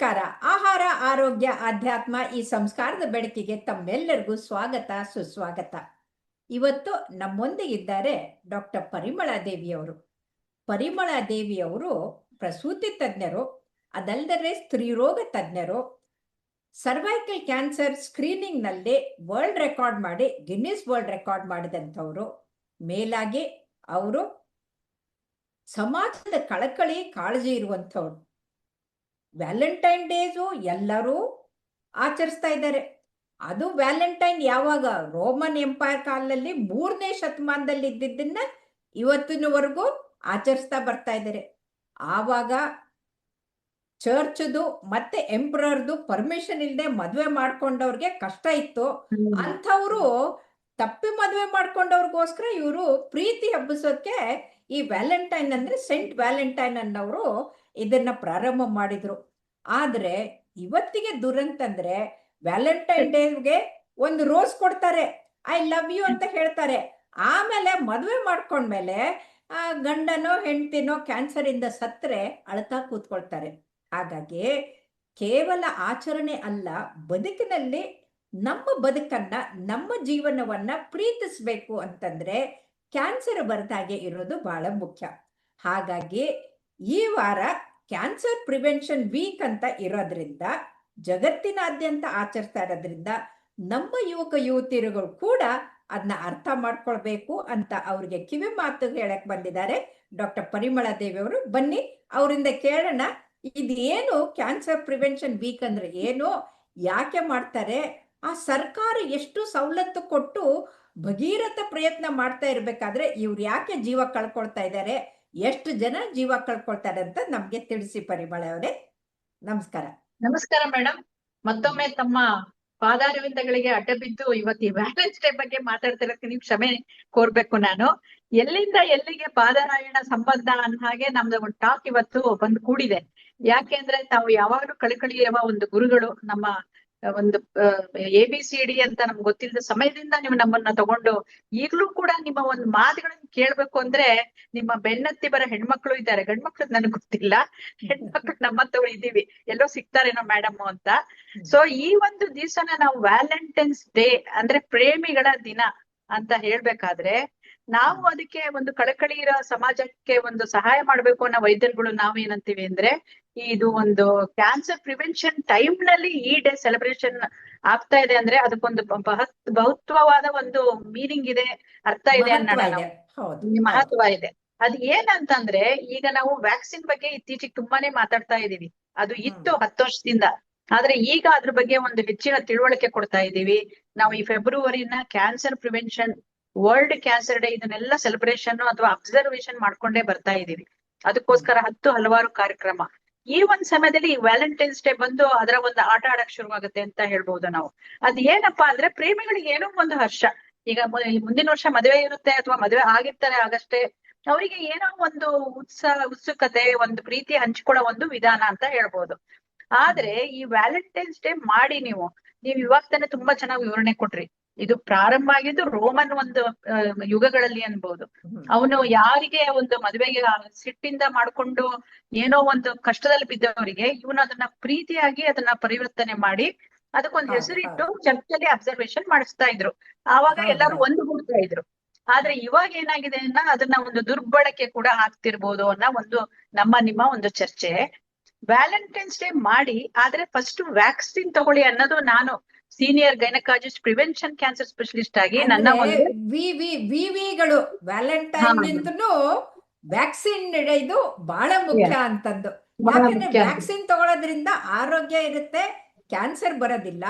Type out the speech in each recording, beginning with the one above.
ನಮಸ್ಕಾರ. ಆಹಾರ, ಆರೋಗ್ಯ, ಆಧ್ಯಾತ್ಮ ಈ ಸಂಸ್ಕಾರದ ಬೆಳಕಿಗೆ ತಮ್ಮೆಲ್ಲರಿಗೂ ಸ್ವಾಗತ, ಸುಸ್ವಾಗತ. ಇವತ್ತು ನಮ್ಮೊಂದಿಗಿದ್ದಾರೆ ಡಾಕ್ಟರ್ ಪರಿಮಳ ದೇವಿಯವರು. ಪರಿಮಳ ದೇವಿಯವರು ಪ್ರಸೂತಿ ತಜ್ಞರು, ಅದಲ್ಲದೆ ಸ್ತ್ರೀರೋಗ ತಜ್ಞರು ಸರ್ವೈಕಲ್ ಕ್ಯಾನ್ಸರ್ ಸ್ಕ್ರೀನಿಂಗ್ನಲ್ಲಿ ವರ್ಲ್ಡ್ ರೆಕಾರ್ಡ್ ಮಾಡಿ ಗಿನ್ನಿಸ್ ವರ್ಲ್ಡ್ ರೆಕಾರ್ಡ್ ಮಾಡಿದಂಥವರು. ಮೇಲಾಗಿ ಅವರು ಸಮಾಜದ ಕಳಕಳಿ ಕಾಳಜಿ ಇರುವಂಥವ್ರು. ವ್ಯಾಲೆಂಟೈನ್ ಡೇಸು ಎಲ್ಲರೂ ಆಚರಿಸ್ತಾ ಇದ್ದಾರೆ. ಅದು ವ್ಯಾಲೆಂಟೈನ್ ಯಾವಾಗ? ರೋಮನ್ ಎಂಪೈರ್ ಕಾಲದಲ್ಲಿ ಮೂರನೇ ಶತಮಾನದಲ್ಲಿ ಇದ್ದಿದ್ದನ್ನ ಇವತ್ತಿನವರೆಗೂ ಆಚರಿಸ್ತಾ ಬರ್ತಾ ಇದ್ದಾರೆ. ಆವಾಗ ಚರ್ಚ್ದು ಮತ್ತೆ ಎಂಪ್ರರ್ದು ಪರ್ಮಿಷನ್ ಇಲ್ಲದೆ ಮದುವೆ ಮಾಡ್ಕೊಂಡವ್ರಿಗೆ ಕಷ್ಟ ಇತ್ತು. ಅಂಥವ್ರು ತಪ್ಪಿ ಮದುವೆ ಮಾಡ್ಕೊಂಡವ್ರಿಗೋಸ್ಕರ ಇವರು ಪ್ರೀತಿ ಹಬ್ಬಿಸೋಕೆ ಈ ವ್ಯಾಲೆಂಟೈನ್ ಅಂದ್ರೆ ಸೆಂಟ್ ವ್ಯಾಲೆಂಟೈನ್ ಅನ್ನೋರು ಇದನ್ನ ಪ್ರಾರಂಭ ಮಾಡಿದ್ರು. ಆದ್ರೆ ಇವತ್ತಿಗೆ ದುರಂತಂದ್ರೆ ವ್ಯಾಲೆಂಟೈನ್ ಡೇಗೆ ಒಂದು ರೋಸ್ ಕೊಡ್ತಾರೆ. ಐ ಲವ್ ಯು ಅಂತ ಹೇಳ್ತಾರೆ. ಆಮೇಲೆ ಮದುವೆ ಮಾಡ್ಕೊಂಡ್ಮೇಲೆ, ಆ, ಗಂಡನೋ ಹೆಂಡ್ತಿನೋ ಕ್ಯಾನ್ಸರ್ ಇಂದ ಸತ್ತರೆ ಅಳ್ತಾ ಕೂತ್ಕೊಳ್ತಾರೆ. ಹಾಗಾಗಿ ಕೇವಲ ಆಚರಣೆ ಅಲ್ಲ, ಬದುಕಿನಲ್ಲಿ ನಮ್ಮ ಬದುಕನ್ನ, ನಮ್ಮ ಜೀವನವನ್ನ ಪ್ರೀತಿಸ್ಬೇಕು ಅಂತಂದ್ರೆ ಕ್ಯಾನ್ಸರ್ ಬರದಾಗೆ ಇರೋದು ಬಹಳ ಮುಖ್ಯ. ಹಾಗಾಗಿ ಈ ವಾರ ಕ್ಯಾನ್ಸರ್ ಪ್ರಿವೆನ್ಷನ್ ವೀಕ್ ಅಂತ ಇರೋದ್ರಿಂದ, ಜಗತ್ತಿನಾದ್ಯಂತ ಆಚರಿಸ್ತಾ ಇರೋದ್ರಿಂದ ನಮ್ಮ ಯುವಕ ಯುವತಿಯರುಗಳು ಕೂಡ ಅದನ್ನ ಅರ್ಥ ಮಾಡ್ಕೊಳ್ಬೇಕು ಅಂತ ಅವ್ರಿಗೆ ಕಿವಿ ಮಾತು ಹೇಳಕ್ ಬಂದಿದ್ದಾರೆ. ಡಾಕ್ಟರ್ ಪರಿಮಳ ದೇವಿ ಅವರು, ಬನ್ನಿ ಅವರಿಂದ ಕೇಳೋಣ, ಇದೇನು ಕ್ಯಾನ್ಸರ್ ಪ್ರಿವೆನ್ಷನ್ ವೀಕ್ ಅಂದ್ರೆ ಏನು, ಯಾಕೆ ಮಾಡ್ತಾರೆ, ಆ ಸರ್ಕಾರ ಎಷ್ಟು ಸವಲತ್ತು ಕೊಟ್ಟು ಭಗೀರಥ ಪ್ರಯತ್ನ ಮಾಡ್ತಾ ಇರ್ಬೇಕಾದ್ರೆ ಇವ್ರು ಯಾಕೆ ಜೀವ ಕಳ್ಕೊಳ್ತಾ ಇದ್ದಾರೆ ಎಷ್ಟು ಜನ ಜೀವ ಕಳ್ಕೊಳ್ತಾರೆ ಅಂತ ನಮ್ಗೆ ತಿಳಿಸಿ ಪರಿಮಳ ಅವರೇ. ನಮಸ್ಕಾರ. ನಮಸ್ಕಾರ ಮೇಡಮ್ ಮತ್ತೊಮ್ಮೆ ತಮ್ಮ ಪಾದಾರವಿಂದಗಳಿಗೆ ಅಡ್ಡ ಬಿದ್ದು ಇವತ್ತು ಈ ವ್ಯಾಲೆಂಟ್ಸ್ ಡೇ ಬಗ್ಗೆ ಮಾತಾಡ್ತಿರೋಕೆ ನೀವು ಕ್ಷಮೆ ಕೋರ್ಬೇಕು ನಾನು. ಎಲ್ಲಿಂದ ಎಲ್ಲಿಗೆ ಪಾದರಾಯಣ ಸಂಬಂಧ ಅನ್ನ ಹಾಗೆ ನಮ್ದು ಒಂದು ಟಾಕ್ ಇವತ್ತು ಬಂದು ಕೂಡಿದೆ. ಯಾಕೆಂದ್ರೆ ತಾವು ಯಾವಾಗಲೂ ಕಳಕಳಿಯವ ಒಂದು ಗುರುಗಳು ನಮ್ಮ ಒಂದು ಎ ಬಿ ಸಿ ಡಿ ಅಂತ ನಮ್ಗೆ ಗೊತ್ತಿಲ್ಲದ ಸಮಯದಿಂದ ನೀವು ನಮ್ಮನ್ನ ತಗೊಂಡು ಈಗ್ಲೂ ಕೂಡ ನಿಮ್ಮ ಒಂದು ಮಾತುಗಳನ್ನ ಕೇಳ್ಬೇಕು ಅಂದ್ರೆ ನಿಮ್ಮ ಬೆನ್ನತ್ತಿ ಬರ ಹೆಣ್ಮಕ್ಳು ಇದ್ದಾರೆ. ಗಂಡ್ಮಕ್ಳು ನನಗೆ ಗೊತ್ತಿಲ್ಲ. ಹೆಣ್ಮಕ್ಳು ನಮ್ಮಂತವ್ರು ಇದ್ದೀವಿ. ಎಲ್ಲೋ ಸಿಗ್ತಾರೇನೋ ಮೇಡಮ್ ಅಂತ. ಸೊ ಈ ಒಂದು ದಿವಸನ ನಾವು ವ್ಯಾಲೆಂಟೈನ್ಸ್ ಡೇ ಅಂದ್ರೆ ಪ್ರೇಮಿಗಳ ದಿನ ಅಂತ ಹೇಳ್ಬೇಕಾದ್ರೆ ನಾವು ಅದಕ್ಕೆ ಒಂದು ಕಳಕಳಿ ಇರೋ ಸಮಾಜಕ್ಕೆ ಒಂದು ಸಹಾಯ ಮಾಡ್ಬೇಕು ಅನ್ನೋ ವೈದ್ಯರುಗಳು ನಾವು ಏನಂತೀವಿ ಅಂದ್ರೆ ಇದು ಒಂದು ಕ್ಯಾನ್ಸರ್ ಪ್ರಿವೆನ್ಷನ್ ಟೈಮ್ನಲ್ಲಿ ಈ ಡೇ ಸೆಲೆಬ್ರೇಷನ್ ಆಗ್ತಾ ಇದೆ ಅಂದ್ರೆ ಅದಕ್ಕೊಂದು ಬಹುತ್ವವಾದ ಒಂದು ಮೀನಿಂಗ್ ಇದೆ ಅರ್ಥ ಇದೆ ಅನ್ನೋಣ ಮಹತ್ವ ಇದೆ. ಅದ್ ಏನಂತಂದ್ರೆ ಈಗ ನಾವು ವ್ಯಾಕ್ಸಿನ್ ಬಗ್ಗೆ ಇತ್ತೀಚೆಗೆ ತುಂಬಾನೇ ಮಾತಾಡ್ತಾ ಇದೀವಿ ಅದು ಇತ್ತು ಹತ್ತು ವರ್ಷದಿಂದ. ಆದ್ರೆ ಈಗ ಅದ್ರ ಬಗ್ಗೆ ಒಂದು ಹೆಚ್ಚಿನ ತಿಳುವಳಿಕೆ ಕೊಡ್ತಾ ಇದೀವಿ ನಾವು ಈ ಫೆಬ್ರವರಿನ cancer prevention world cancer day ಇದನ್ನೆಲ್ಲ ಸೆಲೆಬ್ರೇಷನ್ ಅಥವಾ ಅಬ್ಸರ್ವೇಷನ್ ಮಾಡ್ಕೊಂಡೇ ಬರ್ತಾ ಇದೀವಿ. ಅದಕ್ಕೋಸ್ಕರ ಹತ್ತು ಹಲವಾರು ಕಾರ್ಯಕ್ರಮ. ಈ ಒಂದ್ ಸಮಯದಲ್ಲಿ ವ್ಯಾಲೆಂಟೈನ್ಸ್ ಡೇ ಬಂದು ಅದರ ಒಂದು ಆಟ ಆಡಕ್ ಶುರುವಾಗುತ್ತೆ ಅಂತ ಹೇಳ್ಬಹುದು ನಾವು. ಅದ್ ಏನಪ್ಪಾ ಅಂದ್ರೆ ಪ್ರೇಮಿಗಳಿಗೆ ಏನೋ ಒಂದು ಹರ್ಷ. ಈಗ ಮುಂದಿನ ವರ್ಷ ಮದುವೆ ಇರುತ್ತೆ ಅಥವಾ ಮದುವೆ ಆಗಿರ್ತಾರೆ ಆಗಷ್ಟೇ, ಅವರಿಗೆ ಏನೋ ಒಂದು ಉತ್ಸಾಹ, ಉತ್ಸುಕತೆ, ಒಂದು ಪ್ರೀತಿ ಹಂಚ್ಕೊಳ್ಳೋ ಒಂದು ವಿಧಾನ ಅಂತ ಹೇಳ್ಬೋದು. ಆದ್ರೆ ಈ ವ್ಯಾಲೆಂಟೈನ್ಸ್ ಡೇ ಮಾಡಿ ನೀವು ನೀವು ಇವಾಗ ತುಂಬಾ ಚೆನ್ನಾಗಿ ವಿವರಣೆ ಕೊಟ್ರಿ. ಇದು ಪ್ರಾರಂಭ ಆಗಿದ್ದು ರೋಮನ್ ಒಂದು ಯುಗಗಳಲ್ಲಿ ಅನ್ಬಹುದು ಅವನು ಯಾರಿಗೆ ಒಂದು ಮದುವೆಗೆ ಸಿಟ್ಟಿಂದ ಮಾಡ್ಕೊಂಡು ಏನೋ ಒಂದು ಕಷ್ಟದಲ್ಲಿ ಬಿದ್ದವರಿಗೆ ಇವನು ಅದನ್ನ ಪ್ರೀತಿಯಾಗಿ ಅದನ್ನ ಪರಿವರ್ತನೆ ಮಾಡಿ ಅದಕ್ಕೊಂದು ಹೆಸರಿಟ್ಟು ಚರ್ಚಲ್ಲಿ ಅಬ್ಸರ್ವೇಷನ್ ಮಾಡಿಸ್ತಾ ಇದ್ರು. ಆವಾಗ ಎಲ್ಲರೂ ಒಂದು ಗೂಡ್ತಾ ಇದ್ರು. ಆದ್ರೆ ಇವಾಗ ಏನಾಗಿದೆ ಅನ್ನ ಅದನ್ನ ಒಂದು ದುರ್ಬಳಕೆ ಕೂಡ ಆಗ್ತಿರ್ಬೋದು ಅನ್ನೋ ಒಂದು ನಮ್ಮ ನಿಮ್ಮ ಒಂದು ಚರ್ಚೆ. ವ್ಯಾಲೆಂಟೈನ್ಸ್ ಡೇ ಮಾಡಿ ಆದ್ರೆ ಫಸ್ಟ್ ವ್ಯಾಕ್ಸಿನ್ ತಗೊಳ್ಳಿ ಅನ್ನೋದು ನಾನು senior gynaecologist prevention cancer specialist ಆಗಿ ನನ್ನ ಒಂದು ವಿ ವಿ ವಿ ವಿಗಳು ವ್ಯಾಲೆಂಟೈನ್ ವ್ಯಾಕ್ಸಿನ್ ಇದು ಬಹಳ ಮುಖ್ಯ ಅಂತದ್ದು ಯಾಕಂದ್ರೆ ವ್ಯಾಕ್ಸಿನ್ ತಗೊಳ್ಳೋದ್ರಿಂದ ಆರೋಗ್ಯ ಇರುತ್ತೆ ಕ್ಯಾನ್ಸರ್ ಬರೋದಿಲ್ಲ.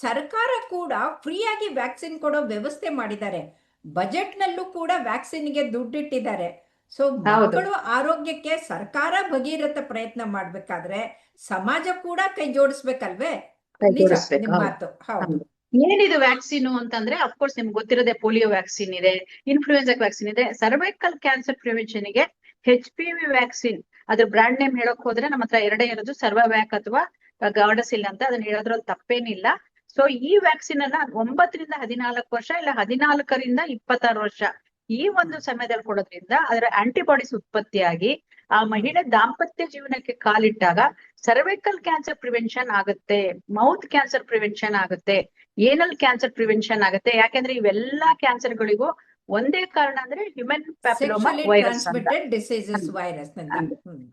ಸರ್ಕಾರ ಕೂಡ ಫ್ರೀ ಆಗಿ ವ್ಯಾಕ್ಸಿನ್ ಕೊಡೋ ವ್ಯವಸ್ಥೆ ಮಾಡಿದ್ದಾರೆ. ಬಜೆಟ್ ನಲ್ಲೂ ಕೂಡ ವ್ಯಾಕ್ಸಿನ್ಗೆ ದುಡ್ಡಿಟ್ಟಿದ್ದಾರೆ ಸೊ ಮಕ್ಕಳು ಆರೋಗ್ಯಕ್ಕೆ ಸರ್ಕಾರ ಭಗೀರಥ ಪ್ರಯತ್ನ ಮಾಡ್ಬೇಕಾದ್ರೆ ಸಮಾಜ ಕೂಡ ಕೈ ಜೋಡಿಸ್ಬೇಕಲ್ವೇ? ಹೌದು. ಏನಿದು ವ್ಯಾಕ್ಸಿನ್ ಅಂತಂದ್ರೆ ಅಫ್ಕೋರ್ಸ್ ನಿಮ್ಗೆ ಗೊತ್ತಿರೋದೆ ಪೋಲಿಯೋ ವ್ಯಾಕ್ಸಿನ್ ಇದೆ ಇನ್ಫ್ಲೂಯೆನ್ಸಾ ವ್ಯಾಕ್ಸಿನ್ ಇದೆ. ಸರ್ವೈಕಲ್ ಕ್ಯಾನ್ಸರ್ ಪ್ರಿವೆನ್ಷನ್ಗೆ ಹೆಚ್ ಪಿ ವಿ ವ್ಯಾಕ್ಸಿನ್ ಅದ್ರ ಬ್ರಾಂಡ್ ನೇಮ್ ಹೇಳಕ್ ಹೋದ್ರೆ ನಮ್ಮ ಹತ್ರ ಎರಡೇ ಇರೋದು ಸರ್ವವ್ಯಾಕ್ ಅಥವಾ ಗಾರ್ಡಸಿಲ್ ಅಂತ ಅದನ್ನ ಹೇಳೋದ್ರಲ್ಲಿ ತಪ್ಪೇನಿಲ್ಲ. ಸೊ ಈ ವ್ಯಾಕ್ಸಿನ್ ಅನ್ನ ಒಂಬತ್ತರಿಂದ ಹದಿನಾಲ್ಕು ವರ್ಷ ಇಲ್ಲ ಹದಿನಾಲ್ಕರಿಂದ ಇಪ್ಪತ್ತಾರು ವರ್ಷ ಈ ಒಂದು ಸಮಯದಲ್ಲಿ ಕೊಡೋದ್ರಿಂದ ಅದರ ಆಂಟಿಬಾಡೀಸ್ ಉತ್ಪತ್ತಿಯಾಗಿ ಆ ಮಹಿಳೆ ದಾಂಪತ್ಯ ಜೀವನಕ್ಕೆ ಕಾಲಿಟ್ಟಾಗ ಸರ್ವೈಕಲ್ ಕ್ಯಾನ್ಸರ್ ಪ್ರಿವೆನ್ಷನ್ ಆಗುತ್ತೆ ಮೌತ್ ಕ್ಯಾನ್ಸರ್ ಪ್ರಿವೆನ್ಷನ್ ಆಗುತ್ತೆ ಏನಲ್ ಕ್ಯಾನ್ಸರ್ ಪ್ರಿವೆನ್ಷನ್ ಆಗುತ್ತೆ. ಯಾಕೆಂದ್ರೆ ಇವೆಲ್ಲಾ ಕ್ಯಾನ್ಸರ್ಗಳಿಗೂ ಒಂದೇ ಕಾರಣ ಅಂದ್ರೆ ಹ್ಯೂಮನ್ ಪ್ಯಾಪಿಲೋಮಾ ವೈರಸ್.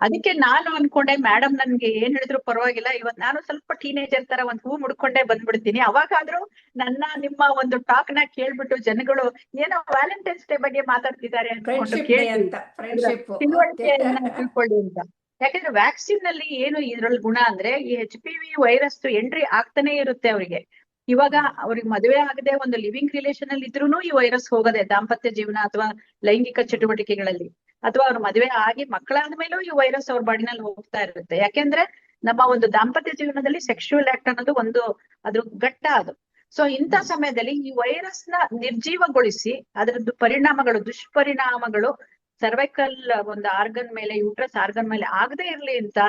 ಅದಕ್ಕೆ ನಾನು ಅನ್ಕೊಂಡೆ ಮೇಡಮ್ ನನ್ಗೆ ಏನ್ ಹೇಳಿದ್ರು ಪರವಾಗಿಲ್ಲ. ಇವತ್ ನಾನು ಸ್ವಲ್ಪ ಟೀನೇಜರ್ ತರ ಒಂದ್ ಹೂ ಮುಡ್ಕೊಂಡೆ ಬಂದ್ಬಿಡ್ತೀನಿ. ಅವಾಗಾದ್ರೂ ನನ್ನ ನಿಮ್ಮ ಒಂದು ಟಾಕ್ನ ಕೇಳ್ಬಿಟ್ಟು ಜನಗಳು ಏನೋ ವ್ಯಾಲೆಂಟೈನ್ಸ್ ಡೇ ಬಗ್ಗೆ ಮಾತಾಡ್ತಿದ್ದಾರೆ ಅಂತ ತಿಳುವಳಿಕೆಯನ್ನ ತಿಳ್ಕೊಳ್ಳಿ ಅಂತ. ಯಾಕಂದ್ರೆ ವ್ಯಾಕ್ಸಿನ್ನಲ್ಲಿ ಏನು ಇದ್ರಲ್ಲಿ ಗುಣ ಅಂದ್ರೆ ಈ H P V virus entry ಆಗ್ತಾನೆ ಇರುತ್ತೆ ಅವರಿಗೆ. ಇವಾಗ ಅವ್ರಿಗೆ ಮದುವೆ ಆಗದೆ ಒಂದು ಲಿವಿಂಗ್ ರಿಲೇಶನ್ ಅಲ್ಲಿ ಇದ್ರೂನು ಈ ವೈರಸ್ ಹೋಗದೆ ದಾಂಪತ್ಯ ಜೀವನ ಅಥವಾ ಲೈಂಗಿಕ ಚಟುವಟಿಕೆಗಳಲ್ಲಿ. ಅಥವಾ ಅವ್ರ ಮದುವೆ ಆಗಿ ಮಕ್ಕಳಾದ ಮೇಲೂ ಈ ವೈರಸ್ ಅವ್ರ ಬಾಡಿನಲ್ಲಿ ಹೋಗ್ತಾ ಇರುತ್ತೆ. ಯಾಕೆಂದ್ರೆ ನಮ್ಮ ಒಂದು ದಾಂಪತ್ಯ ಜೀವನದಲ್ಲಿ ಸೆಕ್ಷುವಲ್ ಆಕ್ಟ್ ಅನ್ನೋದು ಒಂದು ಅದ್ರ ಘಟ್ಟ ಅದು. ಸೊ ಇಂಥ ಸಮಯದಲ್ಲಿ ಈ ವೈರಸ್ನ ನಿರ್ಜೀವಗೊಳಿಸಿ ಅದರದ್ದು ಪರಿಣಾಮಗಳು ದುಷ್ಪರಿಣಾಮಗಳು ಸರ್ವೈಕಲ್ ಒಂದು ಆರ್ಗನ್ ಮೇಲೆ ಯೂಟ್ರಸ್ ಆರ್ಗನ್ ಮೇಲೆ ಆಗದೆ ಇರ್ಲಿ ಅಂತ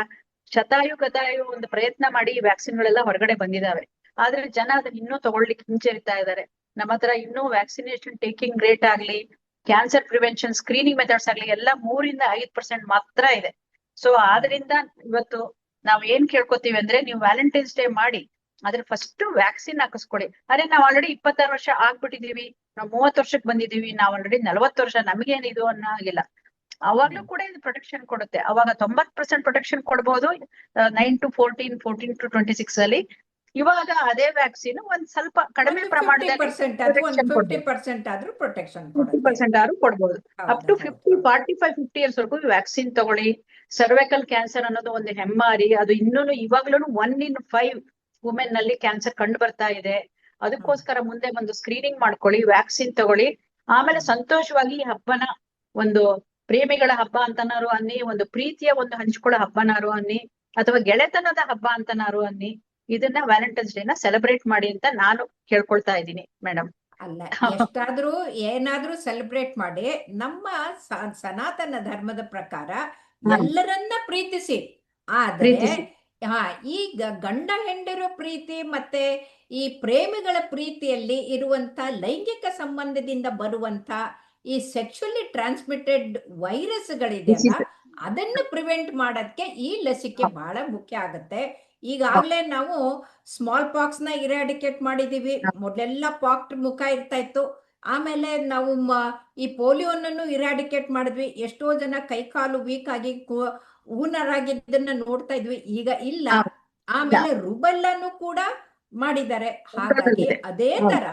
ಶತಾಯು, ಗತಾಯು ಒಂದು ಪ್ರಯತ್ನ ಮಾಡಿ ಈ ವ್ಯಾಕ್ಸಿನ್ ಗಳೆಲ್ಲ ಹೊರಗಡೆ ಬಂದಿದಾವೆ. ಆದ್ರೆ ಜನ ಅದನ್ನ ಇನ್ನೂ ತಗೊಳ್ಲಿಕ್ಕೆ ಹಿಂಜರಿತಾ ಇದ್ದಾರೆ ನಮ್ಮ ಹತ್ರ ಇನ್ನೂ ವ್ಯಾಕ್ಸಿನೇಷನ್ ಟೇಕಿಂಗ್ ರೇಟ್ ಆಗ್ಲಿ ಕ್ಯಾನ್ಸರ್ ಪ್ರಿವೆನ್ಷನ್ ಸ್ಕ್ರೀನಿಂಗ್ ಮೆಥಡ್ಸ್ ಆಗ್ಲಿ ಎಲ್ಲ ಮೂರಿಂದ ಐದ್ ಪರ್ಸೆಂಟ್ ಮಾತ್ರ ಇದೆ. ಸೊ ಆದ್ರಿಂದ ಇವತ್ತು ನಾವ್ ಏನ್ ಕೇಳ್ಕೊತೀವಿ ಅಂದ್ರೆ ನೀವು ವ್ಯಾಲೆಂಟೈನ್ಸ್ ಡೇ ಮಾಡಿ ಆದ್ರೆ ಫಸ್ಟ್ ವ್ಯಾಕ್ಸಿನ್ ಹಾಕಿಸ್ಕೊಡಿ. ಅರೆ ನಾವ್ ಆಲ್ರೆಡಿ ಇಪ್ಪತ್ತಾರು ವರ್ಷ ಆಗ್ಬಿಟ್ಟಿದೀವಿ. ನಾವ್ ಮೂವತ್ ವರ್ಷಕ್ಕೆ ಬಂದಿದೀವಿ ನಾವ್ ಆಲ್ರೆಡಿ ನಲವತ್ತು ವರ್ಷ ನಮ್ಗೇನ್ ಇದು ಅನ್ನೋ ಹಾಗಿಲ್ಲ ಅವಾಗ್ಲೂ ಕೂಡ ಇದು ಪ್ರೊಟೆಕ್ಷನ್ ಕೊಡುತ್ತೆ. ಅವಾಗ ತೊಂಬತ್ ಪರ್ಸೆಂಟ್ ಪ್ರೊಟೆಕ್ಷನ್ ಕೊಡ್ಬೋದು nine to fourteen fourteen to twenty six ಅಲ್ಲಿ. ಇವಾಗ ಅದೇ ವ್ಯಾಕ್ಸಿನ್ ಒಂದ್ ಸ್ವಲ್ಪ ಕಡಿಮೆ ಪ್ರಮಾಣದಲ್ಲಿ ಪರ್ಸೆಂಟ್ ಆದ್ರೂ ಕೊಡಬಹುದು up to fifty forty five fifty years ವರೆಗೂ ವ್ಯಾಕ್ಸಿನ್ ತಗೊಳ್ಳಿ. ಸರ್ವೈಕಲ್ ಕ್ಯಾನ್ಸರ್ ಅನ್ನೋದು ಒಂದು ಹೆಮ್ಮಾರಿ. ಅದು ಇನ್ನೂ ಇವಾಗ್ಲೂ ಒನ್ ಇನ್ ಫೈವ್ ವುಮೆನ್ನಲ್ಲಿ ಕ್ಯಾನ್ಸರ್ ಕಂಡು ಬರ್ತಾ ಇದೆ. ಅದಕ್ಕೋಸ್ಕರ ಮುಂದೆ ಒಂದು ಸ್ಕ್ರೀನಿಂಗ್ ಮಾಡ್ಕೊಳ್ಳಿ ವ್ಯಾಕ್ಸಿನ್ ತಗೊಳ್ಳಿ. ಆಮೇಲೆ ಸಂತೋಷವಾಗಿ ಈ ಹಬ್ಬನ ಒಂದು ಪ್ರೇಮಿಗಳ ಹಬ್ಬ ಅಂತನಾರು ಅನ್ನಿ ಒಂದು ಪ್ರೀತಿಯ ಒಂದು ಹಂಚ್ಕೊಳ್ಳೋ ಹಬ್ಬನಾರು ಅನ್ನಿ ಅಥವಾ ಗೆಳೆತನದ ಹಬ್ಬ ಅಂತನಾರು ಅನ್ನಿ ಇದನ್ನ ವ್ಯಾಲೆಂಟೈನ್ಸ್ ಡೇನ ಸೆಲೆಬ್ರೇಟ್ ಮಾಡಿ ಅಂತ ನಾನು ಕೇಳ್ಕೊಳ್ತಾ ಇದ್ದೀನಿ ಮೇಡಮ್ ಅಲ್ಲ ಎಷ್ಟಾದ್ರೂ ಏನಾದ್ರೂ ಸೆಲೆಬ್ರೇಟ್ ಮಾಡಿ ನಮ್ಮ ಸನಾತನ ಧರ್ಮದ ಪ್ರಕಾರ ಎಲ್ಲರನ್ನ ಪ್ರೀತಿಸಿ. ಆದ್ರೆ ಪ್ರೀತಿಸಿ. ಹಾ ಈ ಗಂಡ ಹೆಂಡಿರೋ ಪ್ರೀತಿ ಮತ್ತೆ ಈ ಪ್ರೇಮಿಗಳ ಪ್ರೀತಿಯಲ್ಲಿ ಇರುವಂತ ಲೈಂಗಿಕ ಸಂಬಂಧದಿಂದ ಬರುವಂತ ಈ ಸೆಕ್ಷುಲಿ ಟ್ರಾನ್ಸ್ಮಿಟೆಡ್ ವೈರಸ್ಗಳಿದೆಯಲ್ಲ ಅದನ್ನ ಪ್ರಿವೆಂಟ್ ಮಾಡೋದಕ್ಕೆ ಈ ಲಸಿಕೆ ಬಹಳ ಮುಖ್ಯ ಆಗುತ್ತೆ. ಈಗಾಗಲೇ ನಾವು ಸ್ಮಾಲ್ ಪಾಕ್ಸ್ನ ಇರಾಡಿಕೇಟ್ ಮಾಡಿದೀವಿ ಮೊದಲೆಲ್ಲ ಪಾಕ್ಟ್ ಮುಖ ಇರ್ತಾ ಇತ್ತು ಆಮೇಲೆ ನಾವು ಈ ಪೋಲಿಯೋನನ್ನು ಇರಾಡಿಕೇಟ್ ಮಾಡಿದ್ವಿ. ಎಷ್ಟೋ ಜನ ಕೈಕಾಲು ವೀಕ್ ಆಗಿ ಊನರಾಗಿದ್ದನ್ನ ನೋಡ್ತಾ ಇದ್ವಿ. ಈಗ ಇಲ್ಲ. ಆಮೇಲೆ ಆಮೇಲೆ ಅನ್ನು ಕೂಡ ಮಾಡಿದ್ದಾರೆ. ಹಾಗಾಗಿ. ಅದೇ. ತರ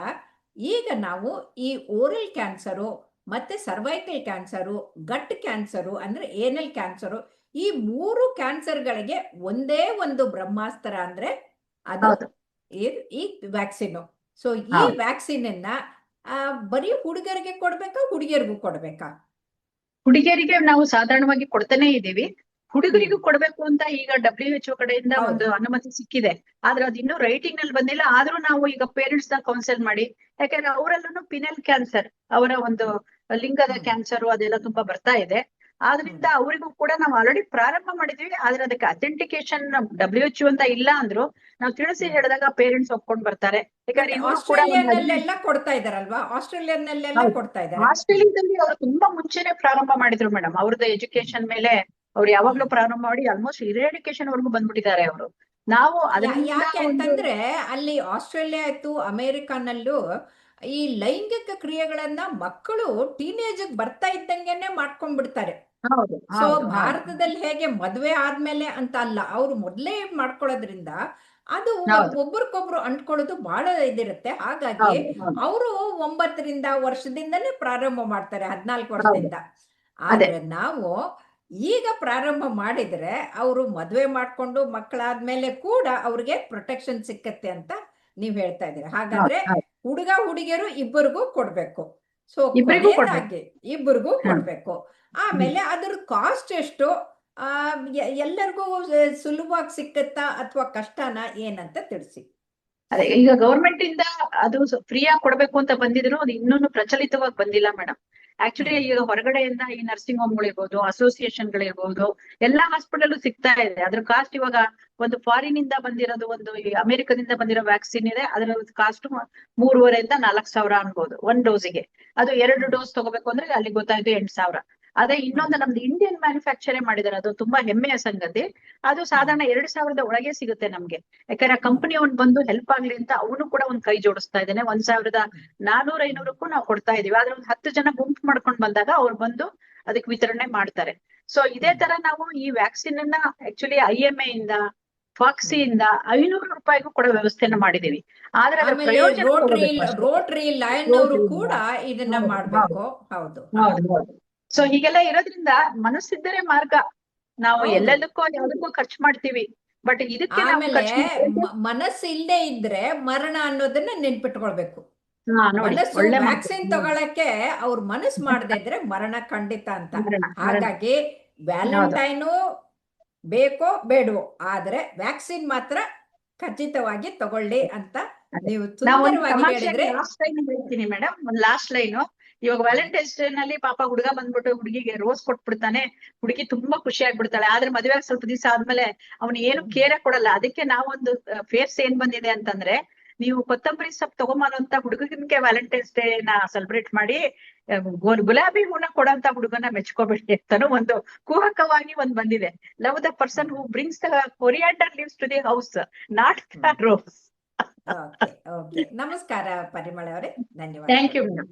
ಈಗ ನಾವು ಈ ಓರಲ್ ಕ್ಯಾನ್ಸರು ಮತ್ತೆ ಸರ್ವೈಕಲ್ ಕ್ಯಾನ್ಸರು ಗಟ್ ಕ್ಯಾನ್ಸರು ಅಂದ್ರೆ ಏನಲ್ ಕ್ಯಾನ್ಸರು ಈ ಮೂರು ಕ್ಯಾನ್ಸರ್ಗಳಿಗೆ ಒಂದೇ ಒಂದು ಬ್ರಹ್ಮಾಸ್ತ್ರ ಅಂದ್ರೆ ಅದು ಈ- ವ್ಯಾಕ್ಸಿನ್. ಸೊ ಈ. ವ್ಯಾಕ್ಸಿನ್ ಅನ್ನ ಬರೀ ಹುಡುಗರಿಗೆ ಕೊಡ್ಬೇಕಾ ಹುಡುಗಿಯರಿಗೂ ಕೊಡ್ಬೇಕಾ? ಹುಡುಗಿಯರಿಗೆ ನಾವು ಸಾಧಾರಣವಾಗಿ ಕೊಡ್ತಾನೆ ಇದೀವಿ ಹುಡುಗರಿಗೂ ಕೊಡ್ಬೇಕು ಅಂತ ಈಗ ಡಬ್ಲ್ಯೂ ಎಚ್ ಕಡೆಯಿಂದ ಒಂದು ಅನುಮತಿ ಸಿಕ್ಕಿದೆ. ಆದ್ರೆ ಅದು ಇನ್ನೂ ರೈಟಿಂಗ್ನಲ್ಲಿ ಬಂದಿಲ್ಲ. ಆದ್ರೂ ನಾವು ಈಗ ಪೇರೆಂಟ್ಸ್ನ ಕೌನ್ಸಿಲ್ ಮಾಡಿ. ಯಾಕಂದ್ರೆ ಅವರಲ್ಲೂ ಪಿನಲ್ ಕ್ಯಾನ್ಸರ್ ಅವರ ಒಂದು ಲಿಂಗದ ಕ್ಯಾನ್ಸರ್ ಅದೆಲ್ಲ ತುಂಬಾ ಬರ್ತಾ ಇದೆ. ಆದ್ರಿಂದ ಅವರಿಗೂ ಕೂಡ ನಾವು ಆಲ್ರೆಡಿ ಪ್ರಾರಂಭ ಮಾಡಿದೀವಿ. ಆದ್ರೆ ಅದಕ್ಕೆ ಅಥೆಂಟಿಕೇಶನ್ ಡಬ್ಲ್ಯೂ ಎಚ್ ಅಂತ ಇಲ್ಲ ಅಂದ್ರು ನಾವು ತಿಳಿಸಿ ಹೇಳಿದಾಗ ಪೇರೆಂಟ್ಸ್ ಒಪ್ಕೊಂಡ್ ಬರ್ತಾರೆ. ಕೊಡ್ತಾ ಇದಾರಲ್ವಾ ಆಸ್ಟ್ರೇಲಿಯಾನಲ್ಲೆಲ್ಲ ಕೊಡ್ತಾ ಇದ್ದಾರೆ. ಆಸ್ಟ್ರೇಲಿಯಾದಲ್ಲಿ ಅವರು ತುಂಬಾ ಮುಂಚೆನೆ ಪ್ರಾರಂಭ ಮಾಡಿದ್ರು ಮೇಡಮ್ ಅವ್ರದ್ದು ಎಜುಕೇಶನ್ ಮೇಲೆ ಅವ್ರು ಯಾವಾಗ್ಲೂ ಪ್ರಾರಂಭ ಮಾಡಿ ಆಲ್ಮೋಸ್ಟ್ ಇರೇಡಿಕೇಶನ್ ವರ್ಗೂ ಬಂದ್ಬಿಟ್ಟಿದ್ದಾರೆ ಅವರು. ನಾವು ಯಾಕೆ ಅಂತಂದ್ರೆ ಅಲ್ಲಿ ಆಸ್ಟ್ರೇಲಿಯಾ ಆಯ್ತು ಅಮೆರಿಕಾನಲ್ಲೂ ಈ ಲೈಂಗಿಕ ಕ್ರಿಯೆಗಳನ್ನ ಮಕ್ಕಳು ಟೀನೇಜ್ ಬರ್ತಾ ಇದ್ದಂಗೆನೆ ಮಾಡ್ಕೊಂಡ್ಬಿಡ್ತಾರೆ. ಸೊ. ಭಾರತದಲ್ಲಿ ಹೇಗೆ ಮದ್ವೆ ಆದ್ಮೇಲೆ ಅಂತ ಅಲ್ಲ ಅವ್ರು ಮೊದ್ಲೇ ಮಾಡ್ಕೊಳ್ಳೋದ್ರಿಂದ ಅದು ಒಬ್ಬರಿಗೊಬ್ರು ಅಂಟ್ಕೊಳ್ಳೋದು ಬಹಳ ಇದಿರುತ್ತೆ. ಹಾಗಾಗಿ. ಅವರು ಒಂಬತ್ತರಿಂದ ವರ್ಷದಿಂದನೇ ಪ್ರಾರಂಭ ಮಾಡ್ತಾರೆ ಹದಿನಾಲ್ಕು ವರ್ಷದಿಂದ. ಆದ್ರೆ ನಾವು ಈಗ ಪ್ರಾರಂಭ ಮಾಡಿದ್ರೆ ಅವರು ಮದುವೆ ಮಾಡ್ಕೊಂಡು ಮಕ್ಕಳಾದ್ಮೇಲೆ ಕೂಡ ಅವ್ರಿಗೆ ಪ್ರೊಟೆಕ್ಷನ್ ಸಿಕ್ಕತ್ತೆ ಅಂತ ನೀವ್ ಹೇಳ್ತಾ ಇದ್ದೀರಾ. ಹಾಗಾದ್ರೆ ಹುಡುಗ ಹುಡುಗಿಯರು ಇಬ್ಬರಿಗೂ ಕೊಡ್ಬೇಕು. ಸೊ ಇಬ್ಬರಿಗೂ. ಕೊಡ್ಬೇಕು. ಆಮೇಲೆ ಅದ್ರ ಕಾಸ್ಟ್ ಎಷ್ಟು? ಆ ಎಲ್ಲರಿಗೂ ಸುಲಭವಾಗಿ ಸಿಕ್ಕತ್ತಾ ಅಥವಾ ಕಷ್ಟನಾ ಏನಂತ ತಿಳಿಸಿ. ಅದೇ ಈಗ ಗವರ್ಮೆಂಟ್ ಇಂದ ಅದು ಫ್ರೀ ಆಗಿ ಕೊಡ್ಬೇಕು ಅಂತ ಬಂದಿದ್ರು ಅದು ಇನ್ನೂ ಪ್ರಚಲಿತವಾಗಿ ಬಂದಿಲ್ಲ ಮೇಡಮ್ ಆಕ್ಚುಲಿ ಈಗ ಹೊರಗಡೆಯಿಂದ ಈ ನರ್ಸಿಂಗ್ ಹೋಮ್ ಗಳಿರ್ಬೋದು ಅಸೋಸಿಯೇಷನ್ ಗಳಿರ್ಬೋದು, ಎಲ್ಲಾ ಹಾಸ್ಪಿಟಲ್ ಸಿಗ್ತಾ ಇದೆ. ಅದ್ರ ಕಾಸ್ಟ್ ಇವಾಗ ಒಂದು ಫಾರಿನ್ ಇಂದ ಬಂದಿರೋದು ಒಂದು ಅಮೆರಿಕದಿಂದ ಬಂದಿರೋ ವ್ಯಾಕ್ಸಿನ್ ಇದೆ. ಅದರ ಕಾಸ್ಟ್ ಮೂರುವರೆಯಿಂದ ನಾಲ್ಕು ಸಾವಿರ ಅನ್ಬೋದು ಒಂದ್ ಡೋಸಿಗೆ ಅದು ಎರಡು ಡೋಸ್ ತಗೋಬೇಕು ಅಂದ್ರೆ ಅಲ್ಲಿ ಗೊತ್ತಾಯ್ತು ಎಂಟು ಸಾವಿರ. ಅದೇ ಇನ್ನೊಂದು ನಮ್ದು ಇಂಡಿಯನ್ ಮ್ಯಾನುಫ್ಯಾಕ್ಚರೇ ಮಾಡಿದಾರೆ ಅದು ತುಂಬಾ ಹೆಮ್ಮೆಯ ಸಂಗತಿ. ಅದು ಸಾಧಾರಣ ಎರಡ್ ಸಾವಿರದ ಒಳಗೆ ಸಿಗುತ್ತೆ ನಮ್ಗೆ. ಯಾಕಂದ್ರೆ ಕಂಪನಿ ಅವ್ನ್ ಬಂದು ಹೆಲ್ಪ್ ಆಗ್ಲಿ ಅಂತ ಅವನು ಕೂಡ ಒಂದ್ ಕೈ ಜೋಡಿಸ್ತಾ ಇದ್ದಾನೆ. ಒಂದ್ ಸಾವಿರದ ನಾನೂರ ಐನೂರಕ್ಕೂ ನಾವು ಕೊಡ್ತಾ ಇದೀವಿ ಆದ್ರೆ ಒಂದ್ ಹತ್ತು ಜನ ಗುಂಪು ಮಾಡ್ಕೊಂಡ್ ಬಂದಾಗ ಅವ್ರು ಬಂದು ಅದಕ್ಕೆ ವಿತರಣೆ ಮಾಡ್ತಾರೆ. ಸೊ ಇದೇ ತರ ನಾವು ಈ ವ್ಯಾಕ್ಸಿನ್ ಅನ್ನ ಆಕ್ಚುಲಿ ಐ ಎಂ ಎ ಇಂದ ಫಾಕ್ಸಿ ಇಂದ ಐನೂರು ರೂಪಾಯಿಗೂ ಕೂಡ ವ್ಯವಸ್ಥೆನ ಮಾಡಿದೀವಿ ಆದ್ರೆ ಅದ್ರ ಪ್ರಯೋಜನ ರೋಟ್ರಿ ಲಯನ್ ಅವರು ಕೂಡ ಇದನ್ನ ಹೌದು, ಹೌದು. ಸೊ ಹೀಗೆಲ್ಲ ಇರೋದ್ರಿಂದ ಮನಸ್ಸಿದ್ದರೆ ಮಾರ್ಗ. ನಾವು. ಎಲ್ಲದಕ್ಕೂ ಯಾವ್ದಕ್ಕೂ ಖರ್ಚು ಮಾಡ್ತೀವಿ. ಬಟ್ ಇದಕ್ಕೆ ಮನಸ್ಸು ಇಲ್ಲದೆ ಇದ್ರೆ ಮರಣ ಅನ್ನೋದನ್ನ ನೆನ್ಪಿಟ್ಕೊಳ್ಬೇಕು. ಮನಸ್ಸು ವ್ಯಾಕ್ಸಿನ್ ತಗೊಳಕ್ಕೆ ಅವ್ರ ಮನಸ್ಸು ಮಾಡದೆ ಇದ್ರೆ ಮರಣ ಖಂಡಿತ ಅಂತ. ಹಾಗಾಗಿ ವ್ಯಾಲೆಂಟೈನು ಬೇಕೋ ಬೇಡವೋ ಆದ್ರೆ ವ್ಯಾಕ್ಸಿನ್ ಮಾತ್ರ ಖಚಿತವಾಗಿ ತಗೊಳ್ಳಿ ಅಂತ ನೀವು ಸುಂದರವಾಗಿ ಹೇಳಿದ್ರೆ ಲಾಸ್ಟ್ ಲೈನ್ ಹೇಳ್ತೀನಿ ಮೇಡಮ್ ಒಂದ್ ಲಾಸ್ಟ್ ಲೈನ್ ಇವಾಗ ವ್ಯಾಲೆಂಟೈನ್ಸ್ ಡೇ ನಲ್ಲಿ ಪಾಪ ಹುಡುಗ ಬಂದ್ಬಿಟ್ಟು ಹುಡುಗಿಗೆ ರೋಸ್ ಕೊಟ್ಬಿಡ್ತಾನೆ. ಹುಡುಗಿ ತುಂಬಾ ಖುಷಿ ಆಗ್ಬಿಡ್ತಾಳೆ ಆದ್ರೆ ಮದುವೆ ಸ್ವಲ್ಪ ದಿವಸ ಆದ್ಮೇಲೆ ಅವ್ನು ಏನು ಕೇರೆ ಕೊಡಲ್ಲ. ಅದಕ್ಕೆ ನಾವೊಂದು ಫೇರ್ಸ್ ಏನ್ ಬಂದಿದೆ ಅಂತಂದ್ರೆ ನೀವು ಕೊತ್ತಂಬರಿ ಸೊಪ್ಪು ತಗೊಂಬಂದಂತ ಅಂತ ಹುಡುಗನಿಗೆ ವ್ಯಾಲೆಂಟೈನ್ಸ್ ಡೇ ನ ಸೆಲೆಬ್ರೇಟ್ ಮಾಡಿ ಗುಲಾಬಿ ಹೂನ ಕೊಡಂತ ಹುಡುಗನ ಮೆಚ್ಕೋಬೇಡಿ ಅಂತಾನು ಒಂದು ಕುಹಕವಾಗಿ ಒಂದ್ ಬಂದಿದೆ. Love the person who brings the coriander leaves to the house not the rose ನಮಸ್ಕಾರ ಪರಿಮಳ ಅವರೇ. ಧನ್ಯವಾದ ಥ್ಯಾಂಕ್ ಯು ಮೇಡಮ್